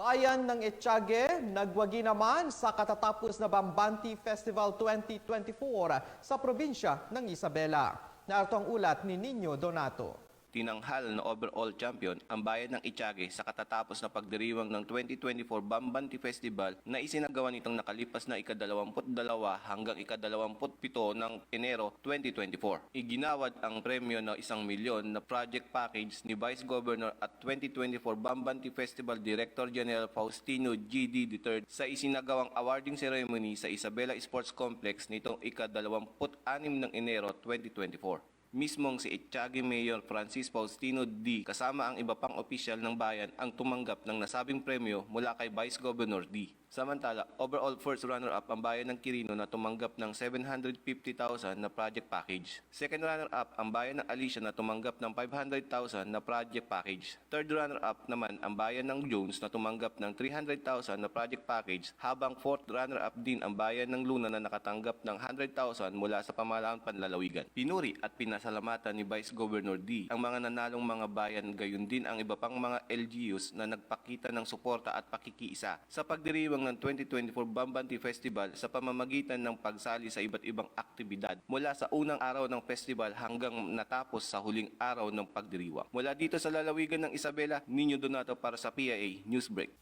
bayan ng Etchage nagwagi naman sa katatapos na Bambanti Festival 2024 sa probinsya ng Isabela. Narito ang ulat ni Nino Donato. Tinanghal na overall champion ang bayan ng Itiage sa katatapos na pagdiriwang ng 2024 Bambanti Festival na isinagawa nitong nakalipas na ika-22 hanggang ika-27 ng Enero 2024. Iginawad ang premyo na isang milyon na project package ni Vice Governor at 2024 Bambanti Festival Director General Faustino G.D. III sa isinagawang awarding ceremony sa Isabela Sports Complex nitong ika-26 ng Enero 2024. Mismong si Etiagi Mayor Francis Faustino D. kasama ang iba pang opisyal ng bayan ang tumanggap ng nasabing premyo mula kay Vice Governor D. Samantala, overall first runner-up ang bayan ng Quirino na tumanggap ng 750,000 na project package. Second runner-up ang bayan ng Alicia na tumanggap ng 500,000 na project package. Third runner-up naman ang bayan ng Jones na tumanggap ng 300,000 na project package habang fourth runner-up din ang bayan ng Luna na nakatanggap ng 100,000 mula sa pamalaang panlalawigan. Pinuri at pinasalamatan ni Vice Governor D ang mga nanalong mga bayan gayon din ang iba pang mga LGUs na nagpakita ng suporta at pakikiisa sa pagdiriwang ng 2024 Bambanti Festival sa pamamagitan ng pagsali sa iba't ibang aktibidad mula sa unang araw ng festival hanggang natapos sa huling araw ng pagdiriwang. Mula dito sa lalawigan ng Isabela, Nino Donato para sa PIA Newsbreak.